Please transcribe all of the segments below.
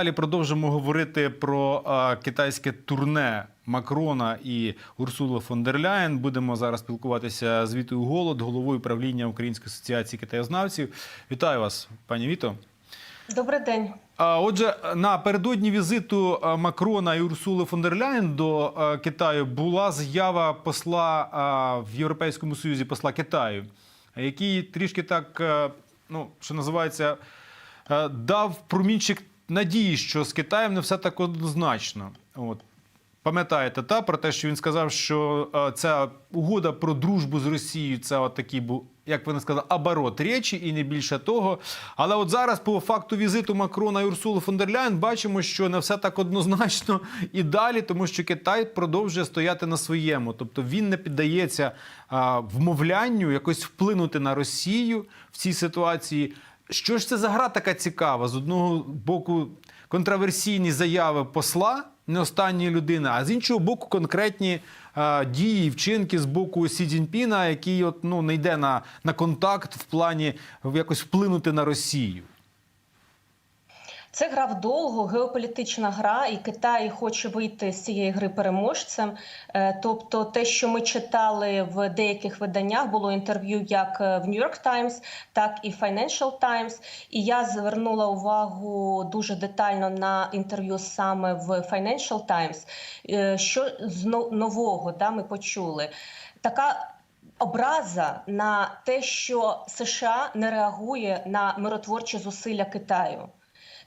Далі продовжимо говорити про а, китайське турне Макрона і Урсули фон дер Ляєн. Будемо зараз спілкуватися з Вітою Голод, головою правління Української асоціації китаєзнавців. Вітаю вас, пані Віто. Добрий день. Отже, напередодні візиту Макрона і Урсули фон дер Ляєн до Китаю була заява посла в Європейському Союзі, посла Китаю, який трішки так, е, ну що називається, е, дав промінчик надії, що з Китаєм не все так однозначно. От. Пам'ятаєте та про те, що він сказав, що е, ця угода про дружбу з Росією це от такий був, як вони сказали, оборот речі і не більше того. Але от зараз, по факту візиту Макрона і Урсули фон дер Ляєн, бачимо, що не все так однозначно і далі, тому що Китай продовжує стояти на своєму. Тобто він не піддається а, вмовлянню якось вплинути на Росію в цій ситуації. Що ж це за гра така цікава? З одного боку, контроверсійні заяви посла, не останньої людини, а з іншого боку, конкретні е, дії вчинки з боку Сі Цзіньпіна, який от, ну, не йде на, на контакт в плані якось вплинути на Росію. Це гра вдовго, геополітична гра, і Китай хоче вийти з цієї гри переможцем. Е, Тобто, те, що ми читали в деяких виданнях, було інтерв'ю як е, в New York Times, так і Financial Times. І я звернула увагу дуже детально на інтерв'ю саме в Financial Times. Е, Що з нового да, ми почули? Така образа на те, що США не реагує на миротворчі зусилля Китаю.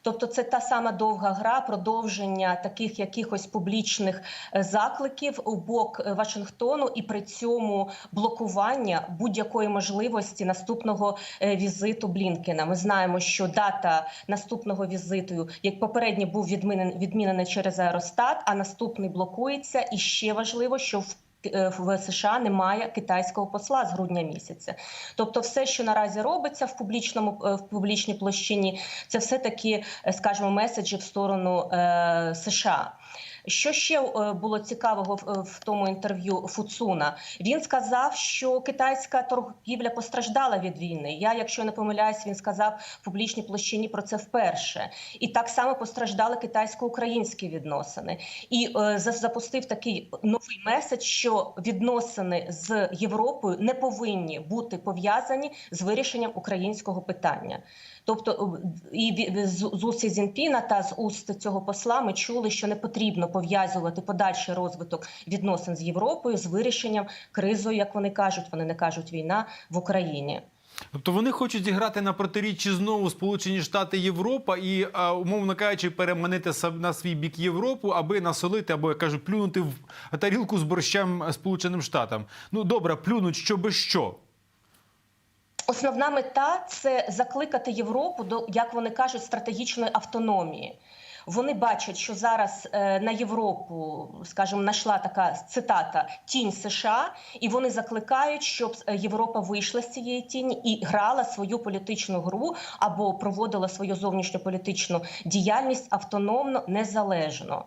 Тобто це та сама довга гра, продовження таких якихось публічних е, закликів у бок е, Вашингтону, і при цьому блокування будь-якої можливості наступного е, візиту Блінкена. Ми знаємо, що дата наступного візиту, як попередній, був відмінений, відмінений через аеростат, а наступний блокується. І ще важливо, що в в США немає китайського посла з грудня місяця. Тобто, все, що наразі робиться в публічному е, в публічній площині, це все таки, е, скажімо, меседжі в сторону е, США. Що ще е, було цікавого в, в тому інтерв'ю Фуцуна? Він сказав, що китайська торгівля постраждала від війни. Я, якщо не помиляюсь, він сказав в публічній площині про це вперше. І так само постраждали китайсько-українські відносини. І е, запустив такий новий меседж, що відносини з Європою не повинні бути пов'язані з вирішенням українського питання. Тобто, і з уст Сі Цзіньпіна та з уст цього посла ми чули, що не потрібно пов'язувати подальший розвиток відносин з Європою з вирішенням кризою, як вони кажуть. Вони не кажуть війна в Україні. Тобто вони хочуть зіграти на протиріччі знову Сполучені Штати Європа і, умовно кажучи, переманити на свій бік Європу, аби насолити, або я кажу, плюнути в тарілку з борщем Сполученим Штатам. Ну добре, плюнуть що би що. Основна мета це закликати Європу до, як вони кажуть, стратегічної автономії. Вони бачать, що зараз е, на Європу, скажімо, знайшла така цитата тінь США, і вони закликають, щоб е, Європа вийшла з цієї тіні і грала свою політичну гру або проводила свою зовнішньополітичну діяльність автономно, незалежно.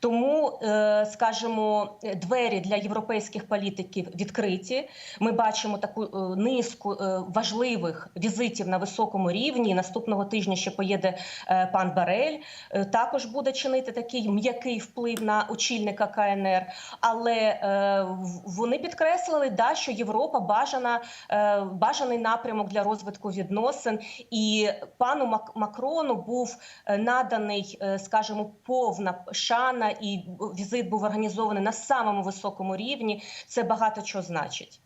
Тому, е, скажімо, двері для європейських політиків відкриті. Ми бачимо таку низку важливих візитів на високому рівні. Наступного тижня ще поїде пан Барель. Також буде чинити такий м'який вплив на очільника КНР. Але е, вони підкреслили, да, що Європа бажана е, бажаний напрямок для розвитку відносин. І пану Мак- Макрону був е, наданий, е, скажімо, повна шана, і візит був організований на самому високому рівні. Це багато чого значить.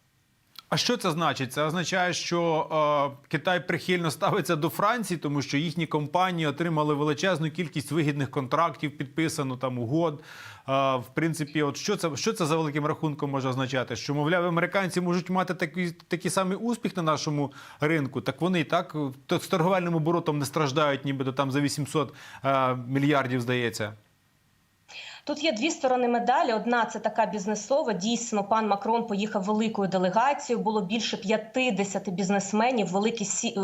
А що це значить? Це означає, що е, Китай прихильно ставиться до Франції, тому що їхні компанії отримали величезну кількість вигідних контрактів, підписано там угод. Е, в принципі, от що це що це за великим рахунком може означати? Що мовляв, американці можуть мати такий такий самий успіх на нашому ринку. Так вони так то з торговельним оборотом не страждають, нібито там за 800 е, мільярдів здається. Тут є дві сторони медалі. Одна це така бізнесова. Дійсно, пан Макрон поїхав великою делегацією. Було більше 50 бізнесменів, великі сі-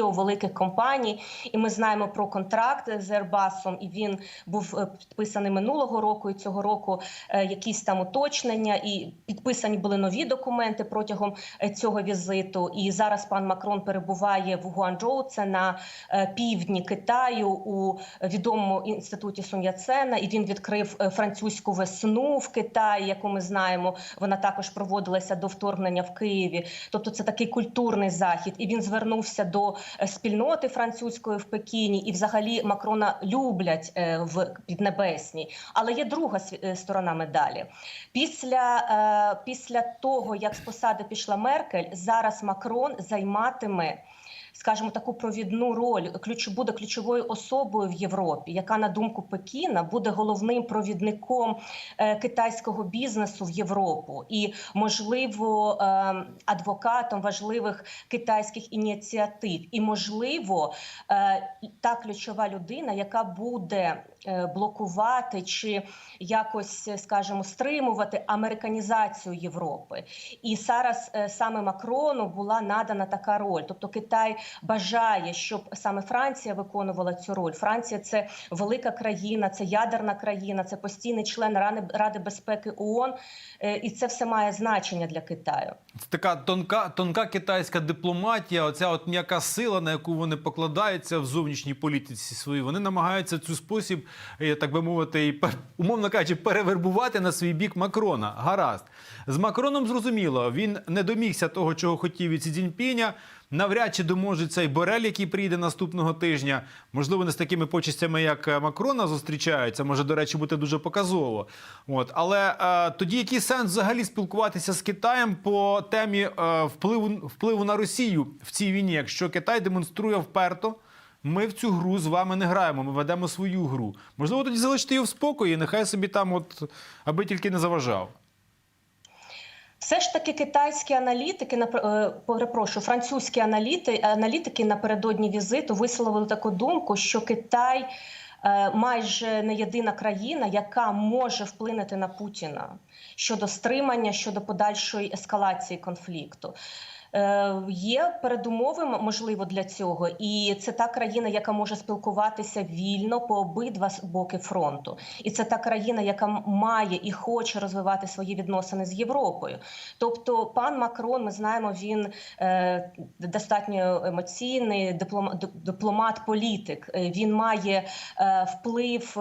е, великих компаній. І ми знаємо про контракт з Airbus, і він був е, підписаний минулого року. І цього року е, якісь там уточнення, і підписані були нові документи протягом е, цього візиту. І зараз пан Макрон перебуває в Гуанчжоу, це на е, півдні Китаю у відомому інституті Сун'яцена, І він відкрив е, французьку весну в Китаї, яку ми знаємо. Вона також проводилася до вторгнення в Києві. Тобто, це такий культурний захід. І він звернувся до е, спільноти французької в Пекіні. І, взагалі, Макрона люблять е, в Піднебесній. Але є друга е, сторона медалі. Після, е, після того, як з посади пішла Меркель, зараз Макрон займатиме. Скажімо, таку провідну роль ключ буде ключовою особою в Європі, яка на думку Пекіна буде головним провідником е, китайського бізнесу в Європу і, можливо, е, адвокатом важливих китайських ініціатив, і можливо, е, та ключова людина, яка буде блокувати чи якось, скажімо, стримувати американізацію Європи. І зараз саме Макрону була надана така роль. Тобто Китай бажає, щоб саме Франція виконувала цю роль. Франція це велика країна, це ядерна країна, це постійний член Ради, безпеки ООН, е, і це все має значення для Китаю. Це така тонка, тонка китайська дипломатія, оця от м'яка сила, на яку вони покладаються в зовнішній політиці своїй. Вони намагаються цю спосіб, так би мовити, і умовно кажучи, перевербувати на свій бік Макрона. Гаразд. З Макроном зрозуміло, він не домігся того, чого хотів від Сі Цзіньпіня. Навряд чи доможеться і Борель, який прийде наступного тижня. Можливо, не з такими почестями, як е, Макрона зустрічаються. Може, до речі, бути дуже показово. От. Але е, тоді який сенс взагалі спілкуватися з Китаєм по темі е, впливу, впливу на Росію в цій війні, якщо Китай демонструє вперто. Ми в цю гру з вами не граємо, ми ведемо свою гру. Можливо, тоді залишити його в спокої, нехай собі там, от, аби тільки не заважав. Все ж таки китайські аналітики, е, перепрошую, французькі аналіти, аналітики напередодні візиту висловили таку думку, що Китай е, майже не єдина країна, яка може вплинути на Путіна щодо стримання, щодо подальшої ескалації конфлікту. Е, Є передумови можливо для цього, і це та країна, яка може спілкуватися вільно по обидва боки фронту, і це та країна, яка має і хоче розвивати свої відносини з Європою. Тобто, пан Макрон, ми знаємо, він е, достатньо емоційний диплома- дипломат, політик. Е, Він має вплив.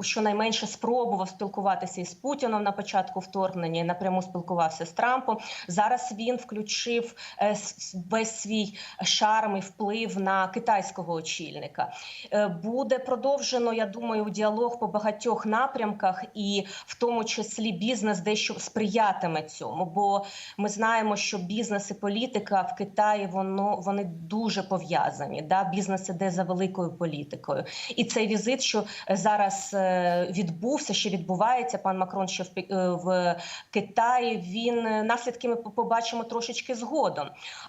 Щонайменше спробував спілкуватися із Путіном на початку вторгнення, і напряму спілкувався з Трампом. Зараз він включив весь свій шарм і вплив на китайського очільника. Е, Буде продовжено, я думаю, діалог по багатьох напрямках, і в тому числі бізнес дещо сприятиме цьому. Бо ми знаємо, що бізнес і політика в Китаї воно вони дуже пов'язані. Да? Бізнес іде за великою політикою, і цей візит, що е, зараз е, відбувся, ще відбувається. Пан Макрон ще в, е, Китаї. Він е, наслідки ми побачимо трошечки згодом.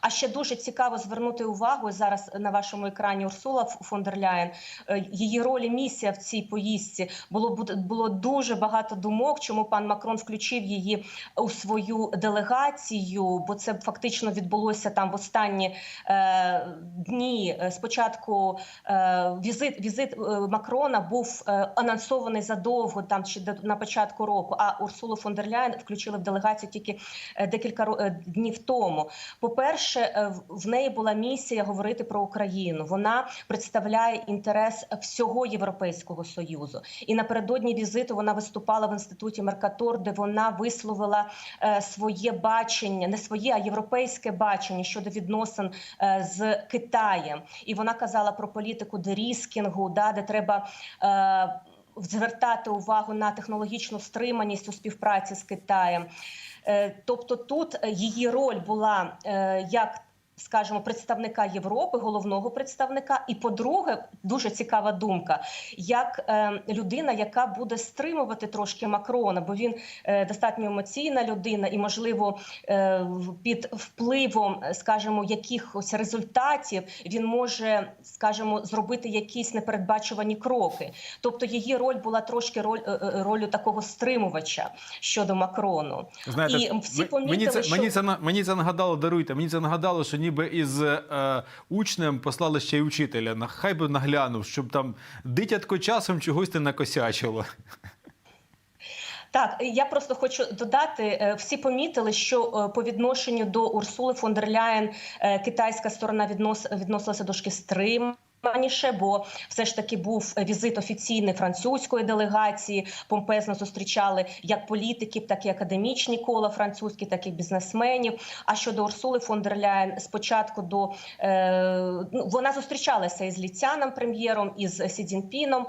А ще дуже цікаво звернути увагу зараз на вашому екрані Урсула фон дер Ляєн. Е, Її роль і місія в цій поїздці було було дуже багато думок, чому пан Макрон включив її у свою делегацію, бо це фактично відбулося там в останні е, дні. Спочатку е, візит візит е, Макрона був е, анонсований задовго, там ще до- на початку року. А Урсулу фон дер Ляєн включили в делегацію тільки декілька днів тому. По-перше, е, в- неї була місія говорити про Україну. Вона представляє інтерес всього Європейського союзу. І напередодні візиту вона виступала в інституті Меркатор, де вона висловила е, своє бачення, не своє, а європейське бачення щодо відносин е, з Китаєм. І вона казала про політику деріскінгу, да, де треба. Звертати увагу на технологічну стриманість у співпраці з Китаєм, тобто тут е, її роль була е, як скажімо, представника Європи, головного представника. І по-друге, дуже цікава думка, як е, людина, яка буде стримувати трошки Макрона, бо він е, достатньо емоційна людина, і можливо е, під впливом, скажімо, якихось результатів він може, скажімо, зробити якісь непередбачувані кроки. Тобто її роль була трошки роль е, е, ролью такого стримувача щодо Макрону. Знаєте, І всі помітили, мені це що- мені це мені це нагадало. Даруйте. Мені це нагадало, що ніби із е, учнем послали ще й учителя. На хай би наглянув, щоб там дитятко часом чогось не накосячило. Так, я просто хочу додати, е, всі помітили, що е, по відношенню до Урсули фон дер Ляєн е, китайська сторона віднос, відносилася трошки стриманіше, бо все ж таки був візит офіційний французької делегації. Помпезно зустрічали як політиків, так і академічні кола французькі, так і бізнесменів. А щодо Урсули фон дер Ляєн, спочатку до е, ну, вона зустрічалася із Ліцяном, прем'єром, із Сі Цзіньпіном,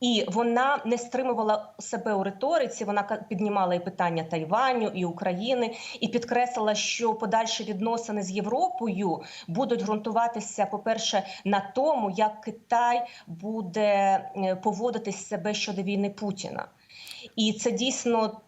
і вона не стримувала себе у риториці. Вона піднімала і питання Тайваню і України, і підкреслила, що подальші відносини з Європою будуть ґрунтуватися, по-перше, на тому, як Китай буде е, поводитись себе щодо війни Путіна. І це дійсно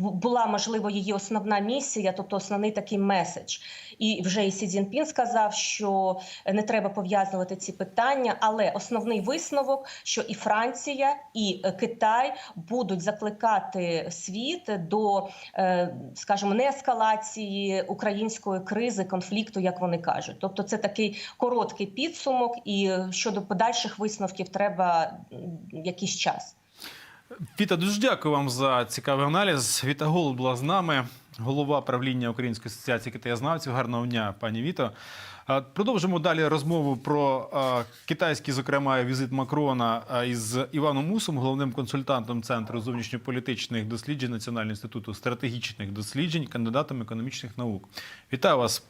була можливо її основна місія, тобто основний такий меседж. І вже і Сі Цзіньпін сказав, що не треба пов'язувати ці питання, але основний висновок, що і Франція, і е, Китай будуть закликати світ до, е, скажімо, не ескалації української кризи, конфлікту, як вони кажуть. Тобто, це такий короткий підсумок, і е, щодо подальших висновків треба якийсь час. Віта, дуже дякую вам за цікавий аналіз. Віта Голуб була з нами, голова правління Української асоціації китаєзнавців. Гарного дня, пані Віто. Продовжимо далі розмову про китайський, зокрема, візит Макрона із Іваном Мусом, головним консультантом Центру зовнішньополітичних досліджень Національного інституту стратегічних досліджень, кандидатом економічних наук. Вітаю вас.